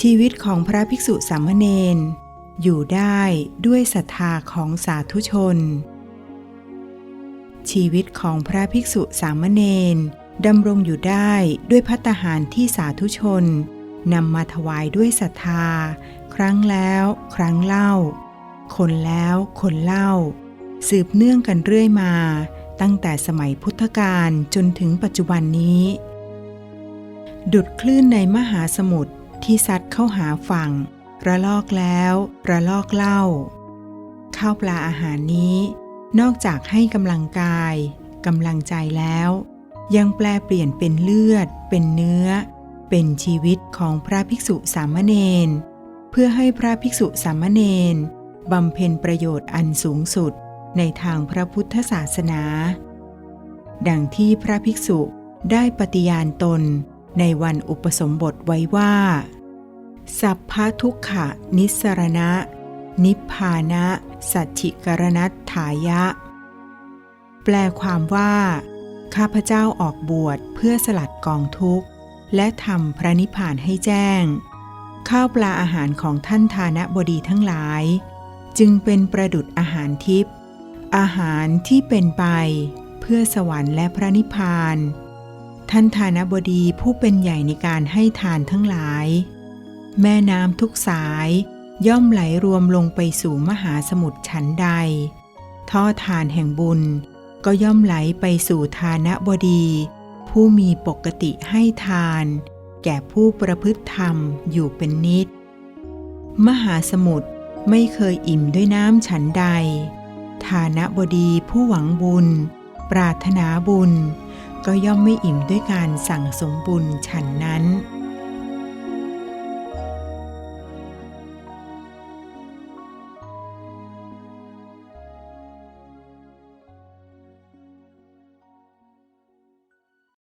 ชีวิตของพระภิกษุสามเณรอยู่ได้ด้วยศรัทธาของสาธุชน ชีวิตของพระภิกษุสามเณรดำรงอยู่ได้ด้วยพัตหารที่สาธุชนนำมาถวายด้วยศรัทธา ครั้งแล้ว ครั้งเล่า คนแล้วคนเล่า สืบเนื่องกันเรื่อยมา ตั้งแต่สมัยพุทธกาลจนถึงปัจจุบันนี้ ดุดคลื่นในมหาสมุทร ที่ซัดเข้าหาฝั่ง ระลอกแล้วระลอกเล่า ข้าวปลาอาหารนี้ นอกจากให้กำลังกายกำลังใจแล้ว ยังแปลเปลี่ยนเป็นเลือด เป็นเนื้อ เป็นชีวิตของพระภิกษุสามเณรเพื่อให้พระภิกษุสามเณรบำเพ็ญประโยชน์อันสูงสุดในทางพระพุทธศาสนา ดังที่พระภิกษุได้ปฏิญาณตนในวันอุปสมบทไว้ว่า สัพพะทุกขะนิสรณะ นิพพานะสัจฉิกรณัตถายะ แปลความว่า ข้าพเจ้าออกบวชเพื่อสลัดกองทุกข์ และทำพระนิพพานให้แจ้ง ข้าวปลาอาหารของท่านทานบดีทั้งหลาย จึงเป็นประดุดอาหารทิพย์อาหารที่เป็นไป เพื่อสวรรค์และพระนิพพาน ท่านทานบดีผู้เป็นใหญ่ในการให้ทานทั้งหลาย แม่น้ำทุกสายย่อมไหลรวมลงไปสู่มหาสมุทรชั้นใด ท่อทานแห่งบุญก็ย่อมไหลไปสู่ทานบดี ผู้มีปกติให้ทาน แก่ผู้ประพฤติธรรมอยู่เป็นนิด มหาสมุทรไม่เคยอิ่มด้วยน้ำฉันใดฐานะบดีผู้หวังบุญ ปรารถนาบุญ ก็ย่อมไม่อิ่มด้วยการสั่งสมบุญฉันนั้น